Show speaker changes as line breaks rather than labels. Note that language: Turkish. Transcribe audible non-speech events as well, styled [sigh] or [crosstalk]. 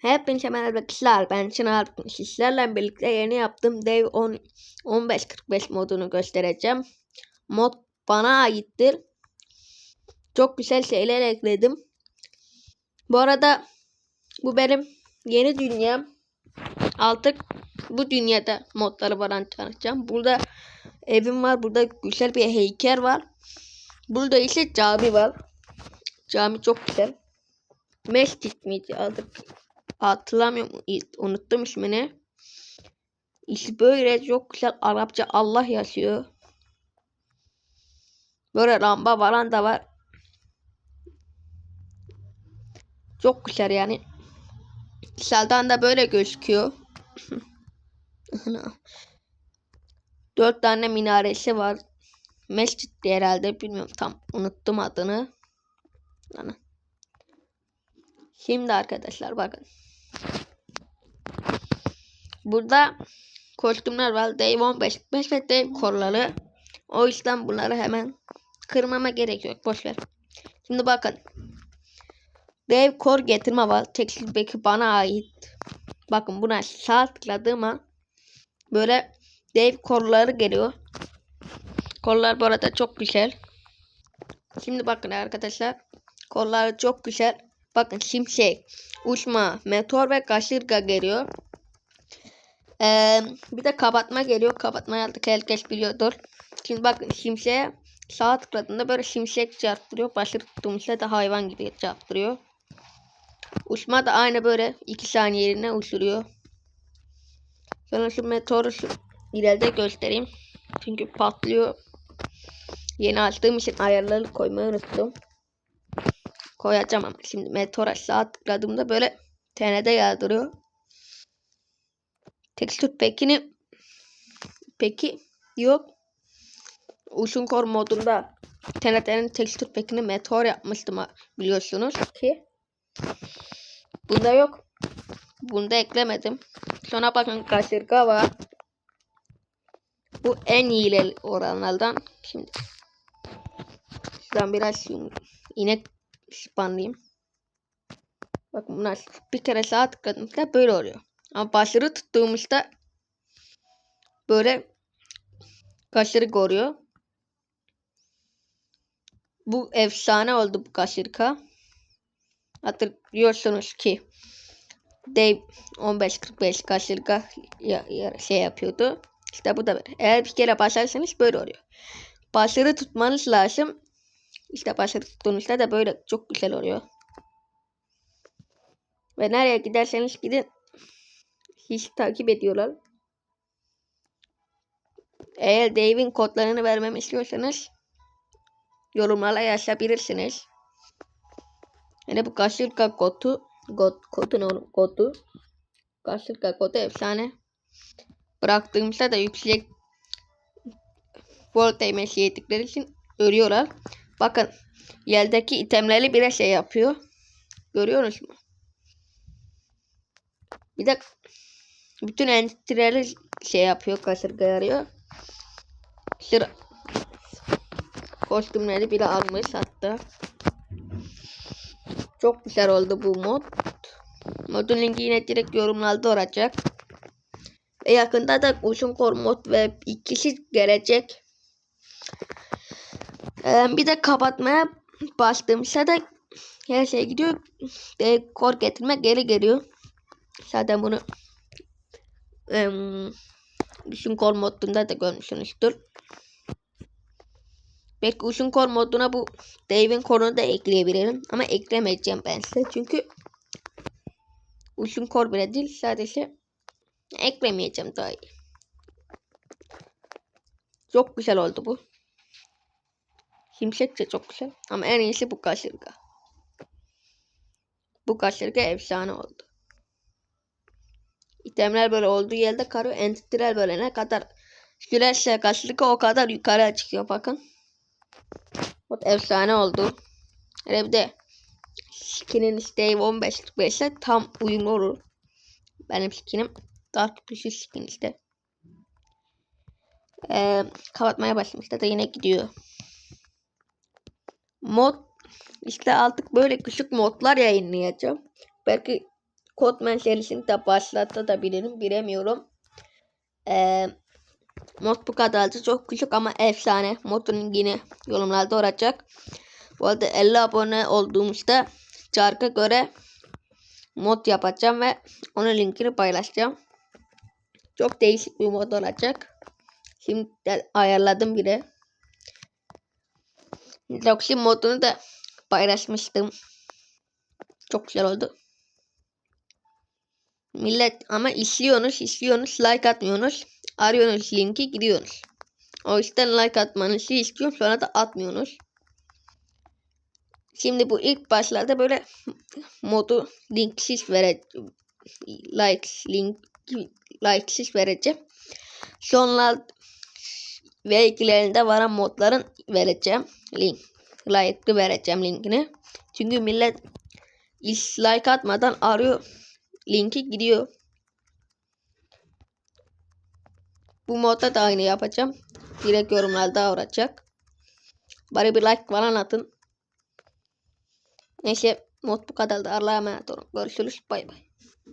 Hepinize merhaba arkadaşlar. Ben Çınar. Sizlerle birlikte yeni yaptığım Dev 10 1545 modunu göstereceğim. Mod bana aittir. Çok güzel şeyler ekledim. Bu arada bu benim yeni dünyam. Artık bu dünyada modları falan tanıtacağım. Burada evim var. Burada güzel bir heykel var. Burada ise cami var. Cami çok güzel. Mescit miydi adı? Hatırlamıyorum. Unuttum ismini. İşte böyle çok güzel Arapça Allah yazıyor. Böyle lamba falan da var. Çok güzel yani. Dışarıdan da böyle gözüküyor. [laughs] Dört tane minaresi var. Mescit herhalde bilmiyorum tam unuttum adını. Ana. Şimdi arkadaşlar bakın. Burada kostümler var. Dave 15 5 ve Dave kolları. O yüzden bunları hemen kırmama gerek yok. Boş ver. Şimdi bakın. Dave kor getirme var. Tekstil beki bana ait. Bakın buna sağ tıkladığıma böyle Dave kolları geliyor. Kollar bu arada çok güzel. Şimdi bakın arkadaşlar. Kolları çok güzel. Bakın şimşek, uçma, meteor ve kasırga geliyor. Ee, bir de kapatma geliyor. Kapatmayı artık herkes biliyordur. Şimdi bakın şimşeğe sağ tıkladığında böyle şimşek çarptırıyor. Basılı tuttuğumuzda da hayvan gibi çarptırıyor. Uçma da aynı böyle 2 saniye yerine uçuruyor. Sonra şu meteoru şu ileride göstereyim. Çünkü patlıyor. Yeni açtığım için ayarları koymayı unuttum. Koyacağım ama şimdi meteora sağ tıkladığımda böyle TN'de yağdırıyor. Tekstür pekini peki yok. Uzun kor modunda TNT'nin tekstür pekini meteor yapmıştım biliyorsunuz ki. Bunda yok. Bunda eklemedim. Sonra bakın kasırga var. Bu en iyi oranlardan. Şimdi şuradan biraz inek spamlayayım. Bakın bunlar bir kere sağa tıkladığımızda böyle oluyor. Ama başarı tuttuğumuzda böyle kaşırık oluyor. Bu efsane oldu bu kaşırka. Hatırlıyorsunuz ki Dave 1545 kaşırka ya, ya, şey yapıyordu. İşte bu da böyle. Eğer bir kere başarırsanız böyle oluyor. Başarı tutmanız lazım. İşte başarı tuttuğunuzda da böyle çok güzel oluyor. Ve nereye giderseniz gidin hiç takip ediyorlar. Eğer Dave'in kodlarını vermemi istiyorsanız yorumlara yazabilirsiniz. Yani bu Kasırka kodu kod, kodu ne oğlum kodu Kasırka kodu efsane. Bıraktığımızda da yüksek volt değmesi yedikleri için ölüyorlar. Bakın yeldeki itemleri bile şey yapıyor. Görüyorsunuz mu? Bir de bütün endüstrileri şey yapıyor. Kasırga yarıyor. Sıra kostümleri bile almış hatta. Çok güzel oldu bu mod. Modun linki yine direkt yorumlarda olacak. Ve yakında da uzun kor mod ve ikisi gelecek. Ee, bir de kapatmaya bastığımızda da her şey gidiyor. Dekor getirme geri geliyor. Zaten bunu um, uzun kor modunda da görmüşsünüzdür. Belki uzun kor moduna bu Dave'in korunu da ekleyebilirim. Ama eklemeyeceğim ben size. Çünkü uzun kor bile değil. Sadece eklemeyeceğim daha. Çok güzel oldu bu. Şimşek çok güzel. Ama en iyisi bu kasırga. Bu kasırga efsane oldu. İtemler böyle olduğu yerde karıyor. Entitler böyle ne kadar sürerse kasırga o kadar yukarı çıkıyor bakın. Bak efsane oldu. Evde skinin isteği 15.45'e tam uyumlu olur. Benim skinim Dark Düşü skin işte. Ee, kapatmaya başlamışlar da yine gidiyor mod işte artık böyle küçük modlar yayınlayacağım. Belki Codman serisini de başlatabilirim bilemiyorum. Ee, mod bu kadardı. Çok küçük ama efsane. Modun yine yorumlarda olacak. Bu arada 50 abone olduğumuzda çarka göre mod yapacağım ve onun linkini paylaşacağım. Çok değişik bir mod olacak. Şimdi ayarladım bile. Roxy modunu da paylaşmıştım. Çok güzel oldu. Millet ama izliyorsunuz, izliyorsunuz, like atmıyorsunuz. Arıyorsunuz linki gidiyorsunuz. O yüzden like atmanızı istiyorum sonra da atmıyorsunuz. Şimdi bu ilk başlarda böyle modu linksiz vereceğim. Like, link, likesiz vereceğim. Sonra ve ikilerinde varan modların vereceğim. Link. Like'lı vereceğim linkini. Çünkü millet is- like atmadan arıyor. Linki gidiyor. Bu modda da aynı yapacağım. Direkt yorumlarda olacak. Bari bir like falan atın. Neyse mod bu kadar da Allah'a emanet olun. Görüşürüz. Bay bay.